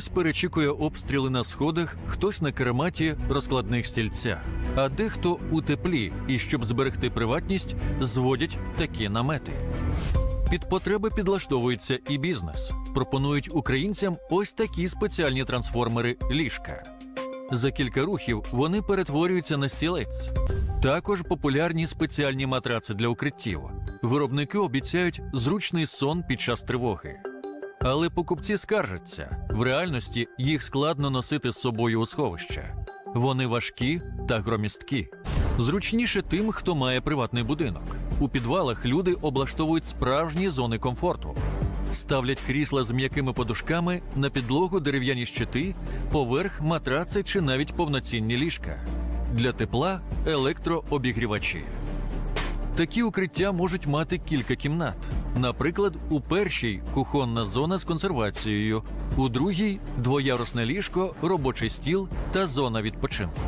Хтось перечікує обстріли на сходах, хтось на кераматі розкладних стільцях, а дехто у теплі і щоб зберегти приватність, зводять такі намети. Під потреби підлаштовується і бізнес. Пропонують українцям ось такі спеціальні трансформери ліжка. За кілька рухів вони перетворюються на стілець. Також популярні спеціальні матраци для укриттів. Виробники обіцяють зручний сон під час тривоги. Але покупці скаржаться в реальності їх складно носити з собою у сховище. Вони важкі та громісткі. Зручніше тим, хто має приватний будинок. У підвалах люди облаштовують справжні зони комфорту, ставлять крісла з м'якими подушками на підлогу дерев'яні щити, поверх матраци чи навіть повноцінні ліжка. Для тепла електрообігрівачі. Такі укриття можуть мати кілька кімнат. Наприклад, у першій кухонна зона з консервацією, у другій двоярусне ліжко, робочий стіл та зона відпочинку.